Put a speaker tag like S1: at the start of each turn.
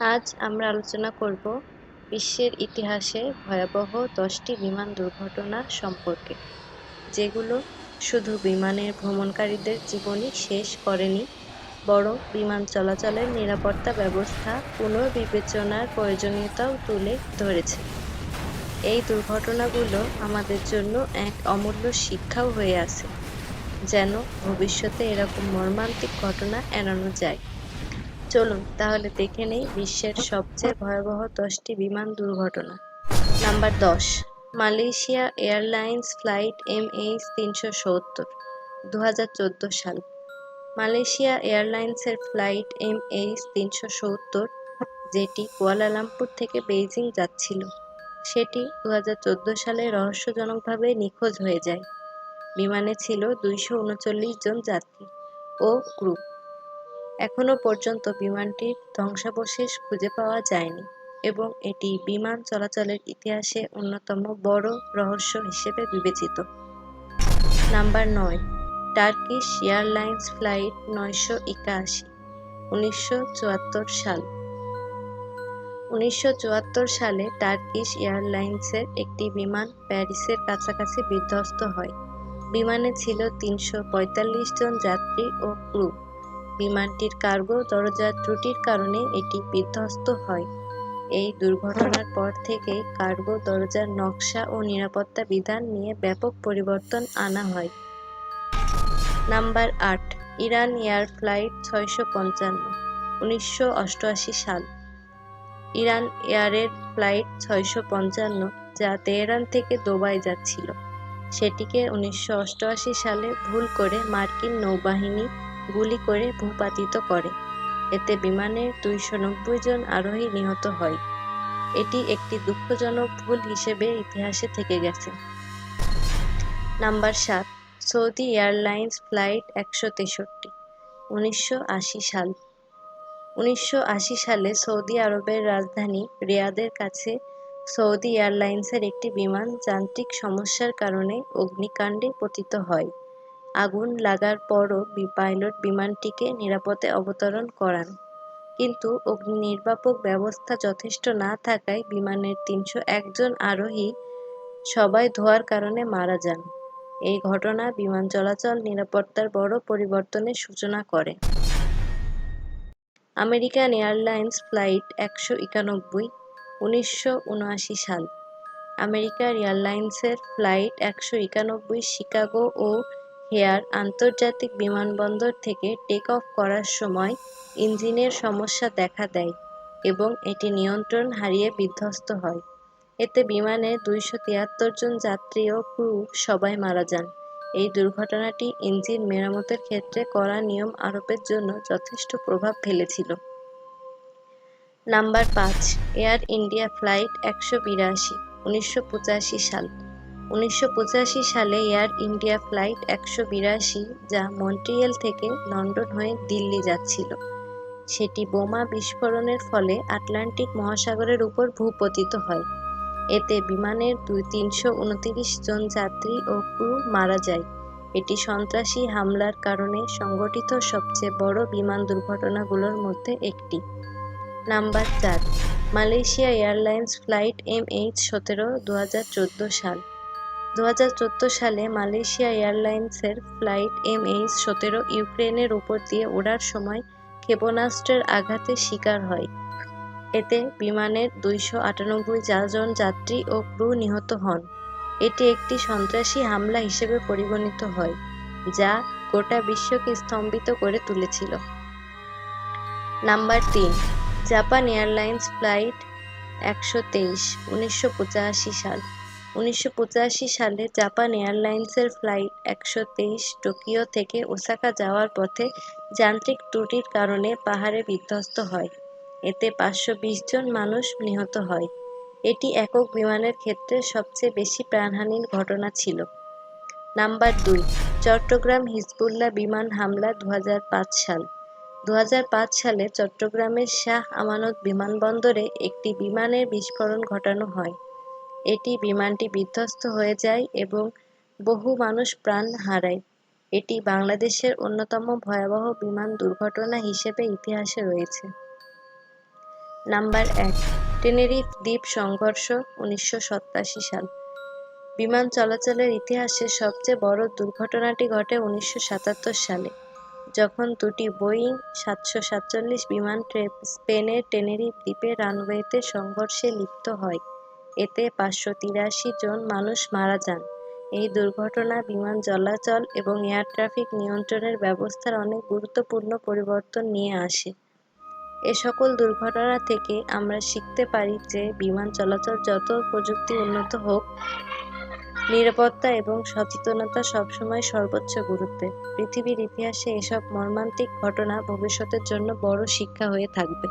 S1: আজ আমরা আলোচনা করব বিশ্বের ইতিহাসে ভয়াবহ দশটি বিমান দুর্ঘটনা সম্পর্কে, যেগুলো শুধু বিমানের ভ্রমণকারীদের জীবনই শেষ করেনি, বরং বিমান চলাচলের নিরাপত্তা ব্যবস্থা, পুনর্বিবেচনার প্রয়োজনীয়তাও তুলে ধরেছে। এই দুর্ঘটনাগুলো আমাদের জন্য এক অমূল্য শিক্ষাও হয়ে আছে, যেন ভবিষ্যতে এরকম মর্মান্তিক ঘটনা এড়ানো যায়। চলুন, তাহলে দেখে নেই বিশ্বের সবচেয়ে ভয়াবহ দশটি বিমান দুর্ঘটনা। নাম্বার দশ, Malaysia Airlines flight M H তিনশো সত্তর দু সাল। মালয়েশিয়া এয়ারলাইন্সের ফ্লাইট এম এইচ তিনশো সত্তর, যেটি কুয়ালালামপুর থেকে বেইজিং যাচ্ছিল, সেটি দু হাজার চোদ্দ সালে রহস্যজনকভাবে নিখোঁজ হয়ে যায়। বিমানে ছিল দুইশো উনচল্লিশ জন যাত্রী ও ক্রু এখনও পর্যন্ত বিমানটির ধ্বংসাবশেষ খুঁজে পাওয়া যায়নি এবং এটি বিমান চলাচলের ইতিহাসে অন্যতম বড় রহস্য হিসেবে বিবেচিত। নাম্বার নয়, টার্কিশ এয়ারলাইন্স ফ্লাইট নয়শো একাশি, উনিশশো সাল। উনিশশো চুয়াত্তর সালে টার্কিশ এয়ারলাইন্সের একটি বিমান প্যারিসের কাছাকাছি বিধ্বস্ত হয়। বিমানে ছিল তিনশো পঁয়তাল্লিশ জন যাত্রী ও ক্রু। বিমানটির কার্গো দরজার ত্রুটির কারণে এটি বিধ্বস্ত হয়। এই দুর্ঘটনার পর থেকে কার্গো দরজার নকশা ও নিরাপত্তা বিধান নিয়ে ব্যাপক পরিবর্তন আনা হয়। নাম্বার আট, ইরান এয়ার ফ্লাইট ছয়শো পঞ্চান্ন, উনিশশো অষ্টআশি সাল। ইরান এয়ারের ফ্লাইট ছয়শো পঞ্চান্ন যা তেহরান থেকে দুবাই যাচ্ছিল। সেটিকে উনিশশো অষ্টআশি সালে ভুল করে মার্কিন নৌবাহিনী গুলি করে ভূপাতিত করে। এতে বিমানের দুইশো নব্বই জন আরোহী নিহত হয়। এটি একটি দুঃখজনক ভুল হিসেবে ইতিহাসে থেকে গেছে। নাম্বার সাত, সৌদি এয়ারলাইন্স ফ্লাইট একশো তেষট্টি, উনিশশো আশি সাল। উনিশশো আশি সালে সৌদি আরবের রাজধানী রিয়াদের কাছে সৌদি এয়ারলাইন্সের একটি বিমান যান্ত্রিক সমস্যার কারণে অগ্নিকাণ্ডে পতিত হয়। আগুন লাগার পরও পাইলট বিমানটিকে নিরাপদে অবতরণ করান। কিন্তু অগ্নি নির্বাপক ব্যবস্থা যথেষ্ট না থাকায় বিমানের তিনশো একজন আরোহী সবাই ধোয়ার কারণে মারা যান। এই ঘটনা বিমান চলাচল নিরাপত্তার বড় পরিবর্তনের সূচনা করে। আমেরিকান এয়ারলাইন্স ফ্লাইট একশো একানব্বই, উনিশশো সাল। আমেরিকার এয়ারলাইন্সের ফ্লাইট একশো একানব্বই, শিকাগো ও হেয়ার আন্তর্জাতিক বিমানবন্দর থেকে টেক অফ করার সময় ইঞ্জিনের সমস্যা দেখা দেয় এবং এটি নিয়ন্ত্রণ হারিয়ে বিধ্বস্ত হয়। এতে বিমানে দুইশো তিয়াত্তর জন যাত্রী ও ক্রু সবাই মারা যান। এই দুর্ঘটনাটি ইঞ্জিন মেরামতের ক্ষেত্রে করা নিয়ম আরোপের জন্য যথেষ্ট প্রভাব ফেলেছিল। নাম্বার পাঁচ, এয়ার ইন্ডিয়া ফ্লাইট একশো বিরাশি, উনিশশো সাল। উনিশশো পঁচাশি সালে এয়ার ইন্ডিয়া ফ্লাইট একশো বিরাশি যা মন্ট্রিয়েল থেকে লন্ডন হয়ে দিল্লি যাচ্ছিল। সেটি বোমা বিস্ফোরণের ফলে আটলান্টিক মহাসাগরের উপর ভূপতিত হয়। এতে বিমানের দুই তিনশো উনতিরিশ জন যাত্রী ও ক্রু মারা যায়। এটি সন্ত্রাসী হামলার কারণে সংগঠিত সবচেয়ে বড় বিমান দুর্ঘটনাগুলোর মধ্যে একটি। নাম্বার চার, Malaysia Airlines flight M H সতেরো দু সাল। দু হাজার চোদ্দ সালে মালয়েশিয়া এয়ারলাইন্সের ফ্লাইট এম এইচ সতেরো ইউক্রেনের উপর দিয়ে ওড়ার সময় ক্ষেপণাস্ত্রের আঘাতে শিকার হয়। এতে বিমানের দুইশো আটানব্বই জন যাত্রী ও ক্রু নিহত হন। এটি একটি সন্ত্রাসী হামলা হিসেবে পরিগণিত হয়, যা গোটা বিশ্বকে স্তম্ভিত করে তুলেছিল। নাম্বার তিন, জাপান এয়ারলাইন্স ফ্লাইট একশো তেইশ, উনিশশো পঁচাশি সাল। উনিশশো পঁচাশি সালে জাপান এয়ারলাইন্সের ফ্লাইট একশো তেইশ টোকিও থেকে ওসাকা যাওয়ার পথে যান্ত্রিক ত্রুটির কারণে পাহাড়ে বিধ্বস্ত হয়। এতে পাঁচশো জন মানুষ নিহত হয়। এটি একক বিমানের ক্ষেত্রে সবচেয়ে বেশি প্রাণহানির ঘটনা ছিল। নাম্বার দুই, চট্টগ্রাম হিজবুল্লাহ বিমান হামলা দু হাজার পাঁচ সাল। দু হাজার পাঁচ সালে চট্টগ্রামের শাহ আমানত বিমানবন্দরে একটি বিমানের বিস্ফোরণ ঘটানো হয়। এটি বিমানটি বিধ্বস্ত হয়ে যায় এবং বহু মানুষ প্রাণ হারায়। এটি বাংলাদেশের অন্যতম ভয়াবহ বিমান দুর্ঘটনা হিসেবে ইতিহাসে রয়েছে। নাম্বার এক, টেনেরিফ দ্বীপ সংঘর্ষ, উনিশশো সাতাশি সাল। বিমান চলাচলের ইতিহাসে সবচেয়ে বড় দুর্ঘটনাটি ঘটে উনিশশো সাতাত্তর সালে, যখন দুটি বোয়িং সাতশো সাতচল্লিশ বিমান স্পেনের টেনেরিফ দ্বীপে রানওয়েতে সংঘর্ষে লিপ্ত হয়। এতে পাঁচশো তিরাশি জন মানুষ মারা যান। এই দুর্ঘটনা, বিমান চলাচল এবং এয়ার ট্রাফিক নিয়ন্ত্রণের ব্যবস্থার অনেক গুরুত্বপূর্ণ পরিবর্তন নিয়ে আসে। এ সকল দুর্ঘটনা থেকে আমরা শিখতে পারি যে বিমান চলাচল যত প্রযুক্তি উন্নত হোক, নিরাপত্তা এবং সচেতনতা সবসময় সর্বোচ্চ গুরুত্বের পৃথিবীর ইতিহাসে এসব মর্মান্তিক ঘটনা ভবিষ্যতের জন্য বড় শিক্ষা হয়ে থাকবে।